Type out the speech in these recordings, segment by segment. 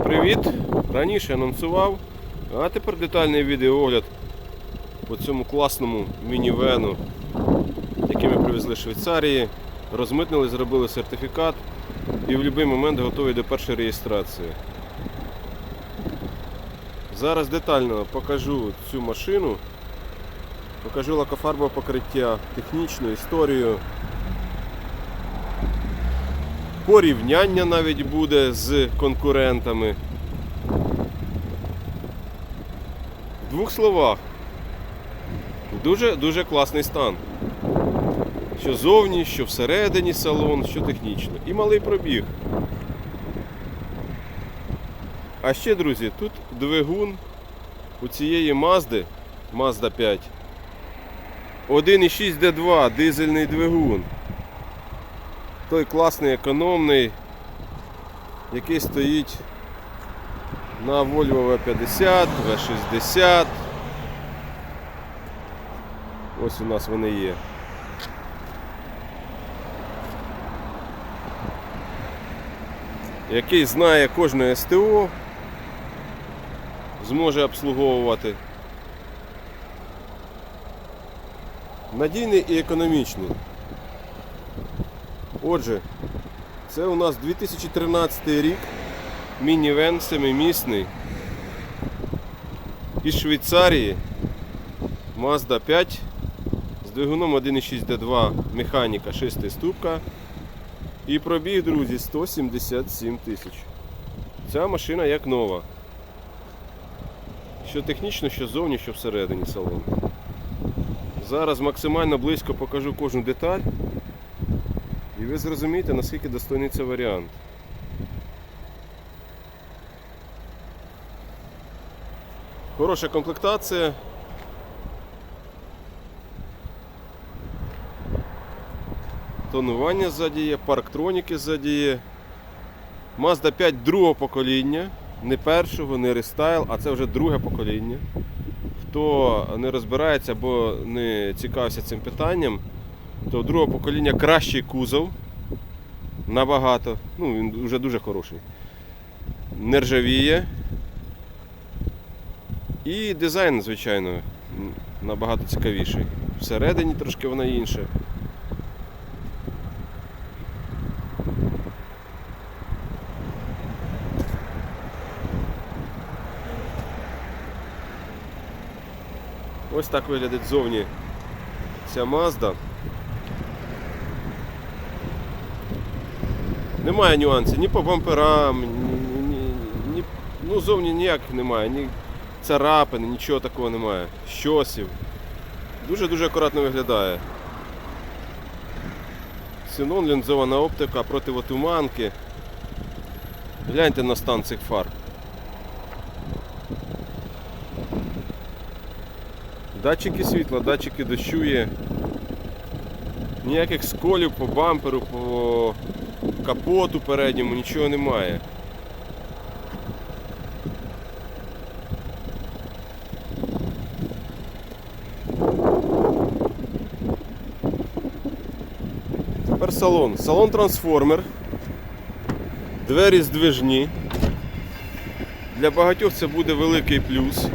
Всім привіт! Раніше анонсував, а тепер детальний відеоогляд по цьому класному мінівену, який ми привезли з Швейцарії, розмитнили, зробили сертифікат і в будь-який момент готовий до першої реєстрації. Зараз детально покажу цю машину, покажу лакофарбове покриття, технічну історію. Порівняння навіть буде з конкурентами. В двох словах. Дуже дуже класний стан. Що зовні, що всередині салон, що технічно. І малий пробіг. А ще, друзі, тут двигун у цієї Мазди, Mazda 5. 1,6 D2 дизельний двигун. Той класний економний, який стоїть на Volvo V50, V60. Ось у нас вони є. Який знає кожне СТО, зможе обслуговувати. Надійний і економічний. Отже, це у нас 2013 рік. Мінівен семимісний. Із Швейцарії. Mazda 5 з двигуном 1.6 D2 механіка 6 ступка. І пробіг, друзі, 177 тисяч. Ця машина як нова. Що технічно, що ззовні, що всередині салону. Зараз максимально близько покажу кожну деталь. І ви зрозумієте, наскільки достойний це варіант. Хороша комплектація. Тонування ззаді є, парктроніки ззаді є. Mazda 5 другого покоління, не першого, не рестайл, а це вже друге покоління. Хто не розбирається або не цікавився цим питанням, то другого покоління кращий кузов. Набагато. Ну, він вже дуже хороший. Не ржавіє. І дизайн, звичайно, набагато цікавіший. Всередині трошки вона інша. Ось так виглядить ззовні ця Mazda. Немає нюансів ні по бамперам, ні, ні, ні, ну зовні ніяких немає, ні царапин, нічого такого немає. Щосів. Дуже-дуже акуратно виглядає. Синон, лінзована оптика, противотуманки. Гляньте на стан цих фар. Датчики світла, датчики дощу є. Ніяких сколів по бамперу, по капоту передньому, нічого немає. Тепер салон. Салон трансформер. Двері здвижні. Для багатьох це буде великий плюс.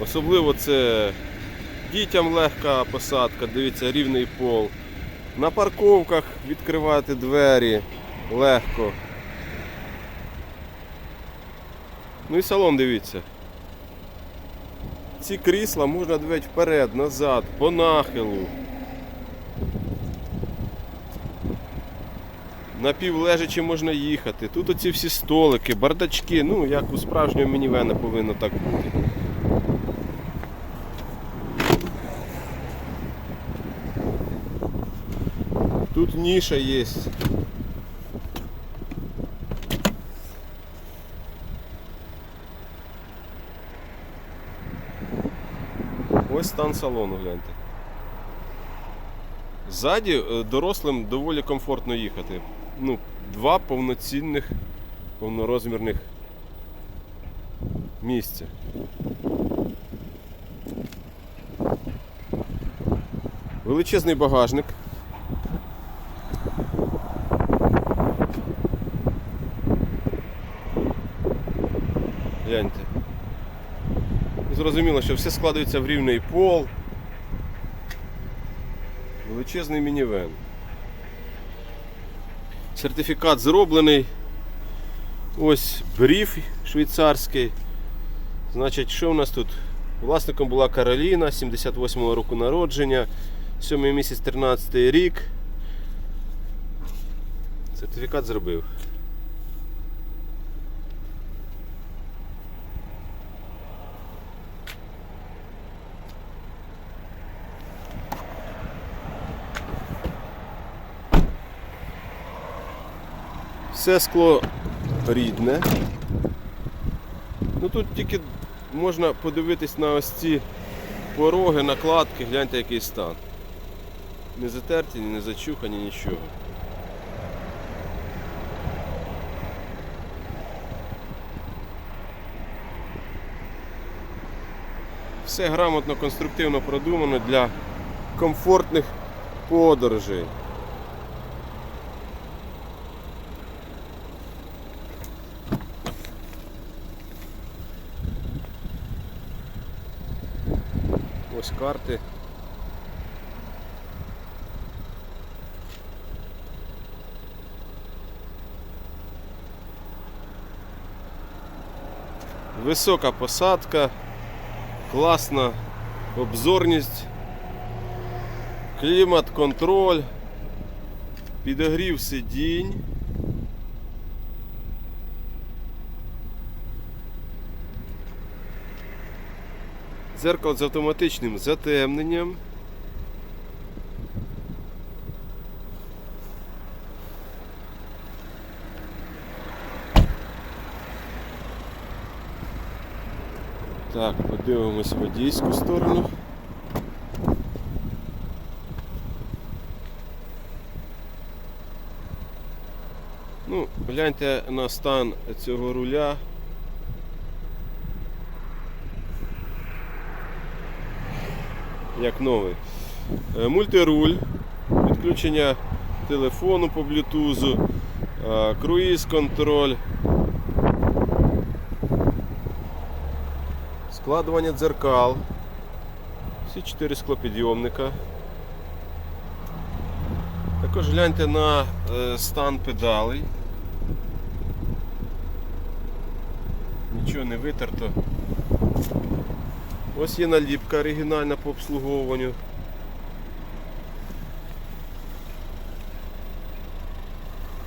Особливо це дітям легка посадка, дивіться, рівний пол. На парковках відкривати двері легко. Ну і салон дивіться. Ці крісла можна двигати вперед, назад, по нахилу. Напівлежачи можна їхати. Тут оці всі столики, бардачки, ну як у справжнього мінівена повинно так бути. Тут ниша есть. Ось стан салону, гляньте. Ззаді е, дорослим доволі комфортно їхати. Ну, два повноцінних, повнорозмірних місця. Величезний багажник. Гляньте. Зрозуміло, що все складається в рівний пол. Величезний мінівен. Сертифікат зроблений. Ось бріф швейцарський. Значить, що у нас тут? Власником була Кароліна, 78-го року народження, 7 місяць 13 рік. Сертифікат зробив. Все скло рідне. Ну тут тільки можна подивитись на ось ці пороги, накладки, гляньте який стан. Не затерті, не зачухані, нічого. Все грамотно, конструктивно продумано для комфортних подорожей. Карти. Висока посадка, класна обзорність, клімат, контроль, підогрів сидінь. Дзеркало з автоматичним затемненням. Так, подивимось водійську сторону. Ну, гляньте на стан цього руля. Як новий. Е, Мультируль, підключення телефону по блютузу, е, круїз контроль. Складування дзеркал. Всі чотири склопідйомника. Також гляньте на е, стан педалей. Нічого не витерто. Ось є наліпка оригінальна по обслуговуванню.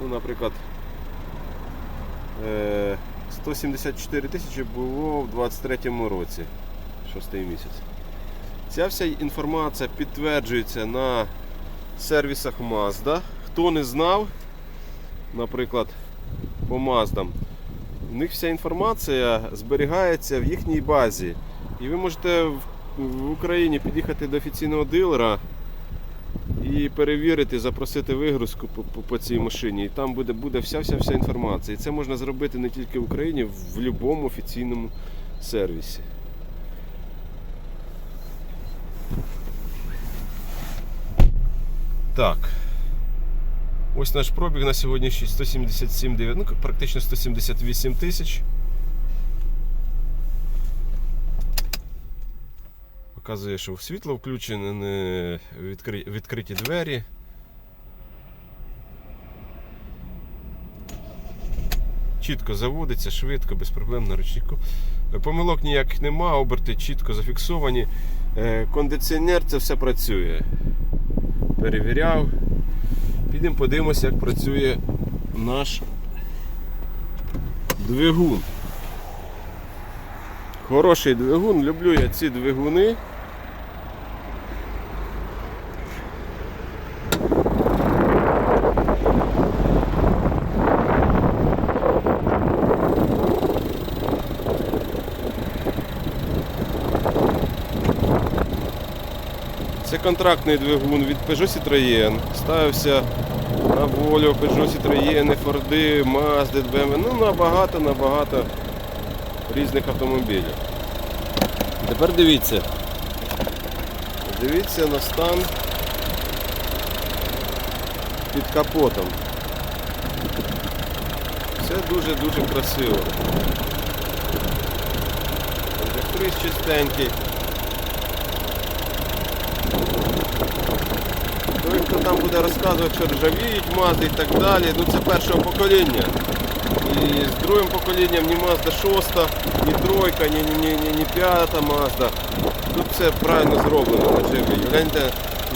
Ну, наприклад, е, 174 тисячі було в 23-му році, 6 місяць. Ця вся інформація підтверджується на сервісах Mazda. Хто не знав, наприклад, по Mazda, у них вся інформація зберігається в їхній базі. І ви можете в, Україні під'їхати до офіційного дилера і перевірити, запросити вигрузку по, по, по цій машині. І там буде, буде вся-вся-вся інформація. І це можна зробити не тільки в Україні, в будь-якому офіційному сервісі. Так. Ось наш пробіг на сьогоднішній 177 9, ну практично 178 тисяч. Показує, що світло включене, не відкри... відкриті двері. Чітко заводиться, швидко, без проблем на ручнику. Помилок ніяких нема, оберти чітко зафіксовані. Е, Кондиціонер це все працює. Перевіряв. Підемо подивимося, як працює наш двигун. Хороший двигун, люблю я ці двигуни. Контрактний двигун від Peugeot Citroën. Ставився на волю Peugeot Citroën, Ford, Mazda, BMW. Ну набагато, набагато різних автомобілів. Тепер дивіться. Дивіться на стан під капотом. Все дуже-дуже красиво. антифриз чистенький. Хто там буде розказувати, що ржавіють мази і так далі, ну це першого покоління. І з другим поколінням ні Mazda 6, ні тройка, ні, ні, ні, ні, ні п'ята Mazda. Тут все правильно зроблено на джипі. Гляньте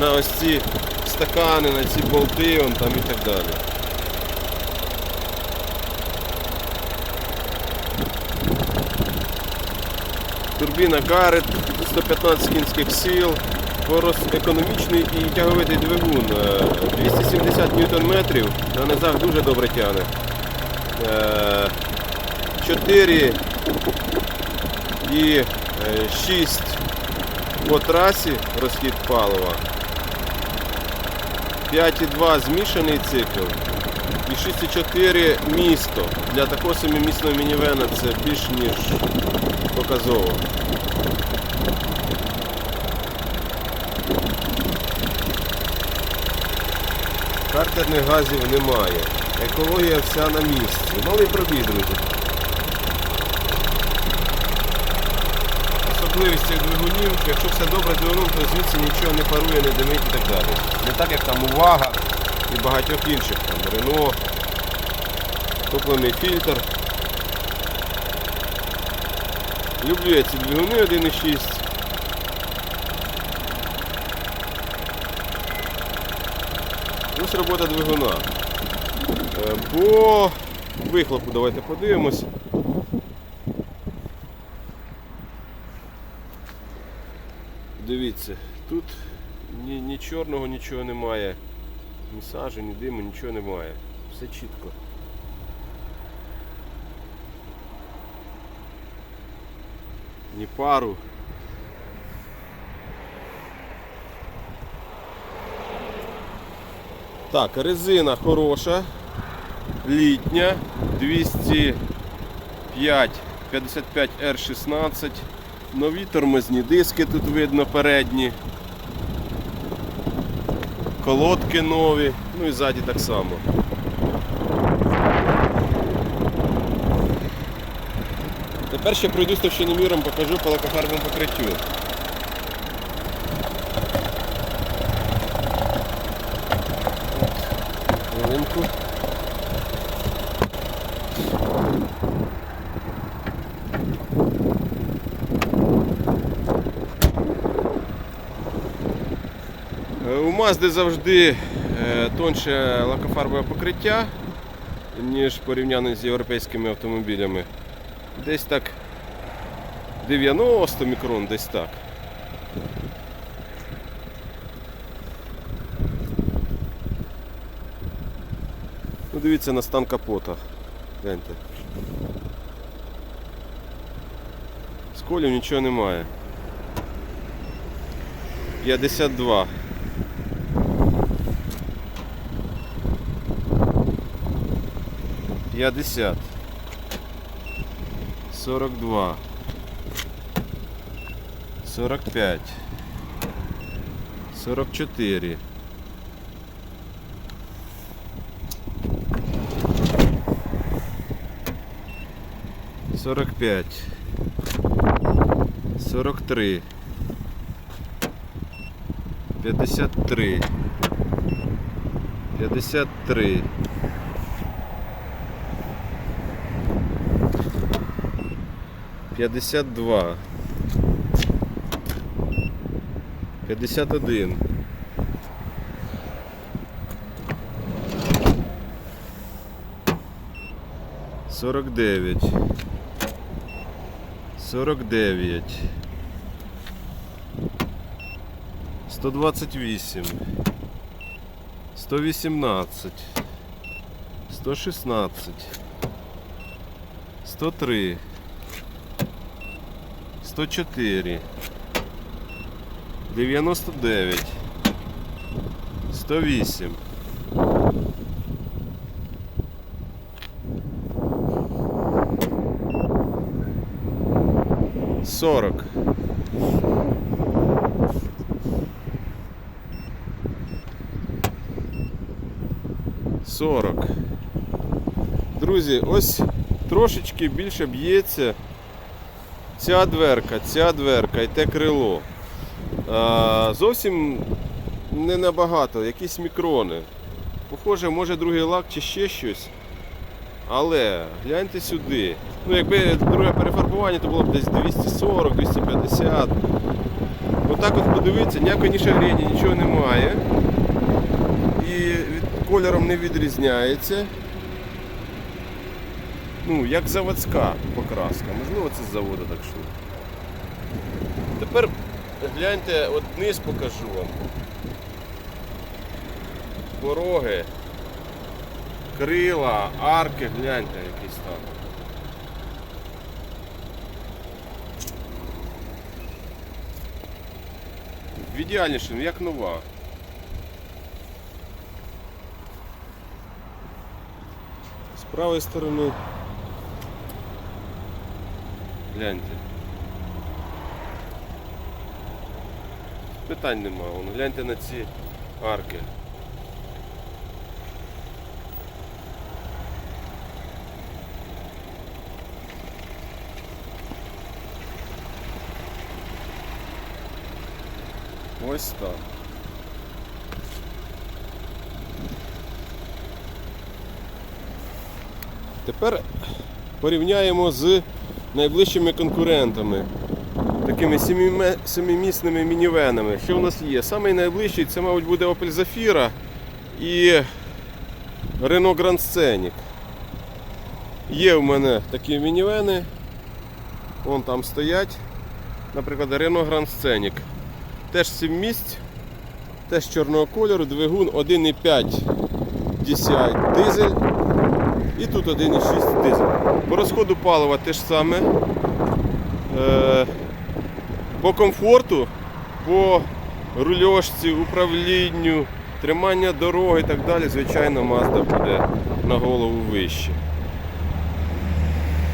на ось ці стакани, на ці болти он, там і так далі. Турбіна Garrett, 115 кінських сил, порос економічний і тяговитий двигун. Е, 270 ньютон-метрів, на низах дуже добре тягне. Е, 4 і 6 по трасі розхід палива. 5,2 змішаний цикл. І 6,4 місто. Для такого семимісного мінівена це більш ніж показово. Картерних газів немає. Екологія вся на місці. Малий пробіг, друзі. Особливість цих двигунів, якщо все добре двигун, то звідси нічого не парує, не димить і так далі. Не так як там увага і багатьох інших там Рено, топлений фільтр. Люблю я ці двигуни 1.6. Ось робота двигуна. Е, По вихлопу давайте подивимось. Дивіться, тут ні, ні чорного нічого немає, ні сажі, ні диму, нічого немає. Все чітко. Ні пару. Так, резина хороша, літня, 205 55 R16. Нові тормозні диски тут видно передні. Колодки нові, ну і ззаді так само. Тепер ще пройду товщиним міром, покажу по лакофарбовому покриттю. У Mazda завжди е, тонше лакофарбове покриття, ніж порівняно з європейськими автомобілями. Десь так 90 мікрон, десь так. Ну, дивіться на стан капота. Гляньте. Сколів нічого немає. 52. П'ятдесят. Сорок два. Сорок пять. Сорок чотири. Сорок 52. 51. 49. 49. 128. 118. 116. 103. 104, 99, 108. Сорок. Сорок. Друзі, ось трошечки більше б'ється ця дверка, ця дверка і те крило. А, зовсім не набагато, якісь мікрони. Похоже, може другий лак чи ще щось. Але гляньте сюди. Ну, якби друге перефарбування, то було б десь 240-250. Отак от подивитися, ніякої ні шагрені, нічого немає. І від, кольором не відрізняється. Ну, як заводська покраска. Можливо, це з заводу так що. Тепер гляньте, от низ покажу вам. Пороги, крила, арки, гляньте який стан. В ідеальнішому, як нова. З правої сторони. Гляньте. Питань нема. Вон, гляньте на ці арки. Ось так. Тепер порівняємо з найближчими конкурентами, такими семимісними мінівенами. Що в нас є? Самий найближчий це, мабуть, буде Opel Zafira і Renault Grand Scenic. Є в мене такі мінівени. Вон там стоять. Наприклад, Renault Grand Scenic. Теж 7 місць, теж чорного кольору, двигун 1,5 DCI дизель. І тут 1,6 дизель. По розходу палива те ж саме. Е, по комфорту, по рульошці, управлінню, тримання дороги і так далі, звичайно, Mazda буде на голову вище.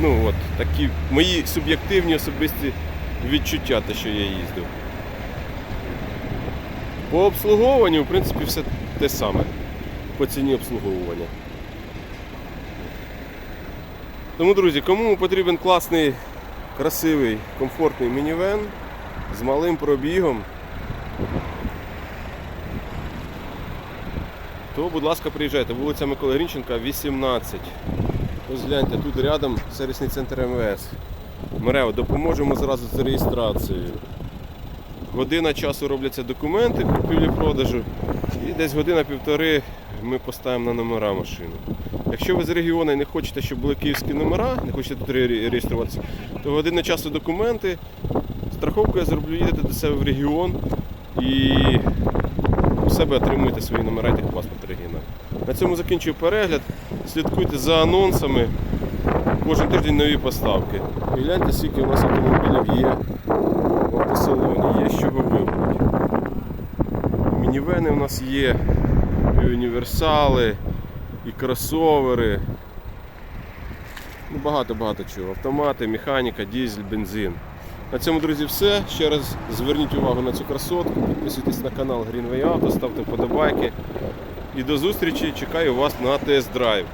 Ну от, такі мої суб'єктивні особисті відчуття, те, що я їздив. По обслуговуванню, в принципі, все те саме. По ціні обслуговування. Тому, друзі, кому потрібен класний, красивий, комфортний мінівен з малим пробігом, то, будь ласка, приїжджайте. Вулиця Миколи Грінченка, 18. Ось гляньте, тут рядом сервісний центр МВС. Мерео, допоможемо зразу з реєстрацією. Година часу робляться документи купівлі-продажу. І десь година-півтори ми поставимо на номера машину. Якщо ви з регіону і не хочете, щоб були київські номера, не хочете тут реєструватися, то година часу документи, страховку я зроблю, їдете до себе в регіон і у себе отримуєте свої номера і техпаспорт оригінал. На цьому закінчую перегляд. Слідкуйте за анонсами. Кожен тиждень нові поставки. І гляньте, скільки у нас автомобілів є в автосалоні, є з чого вибрати. Мінівени у нас є, універсали, кросовери. Ну, багато-багато чого. Автомати, механіка, дізель, бензин. На цьому, друзі, все. Ще раз зверніть увагу на цю красотку, підписуйтесь на канал Greenway Auto, ставте вподобайки. І до зустрічі, чекаю вас на тест-драйв.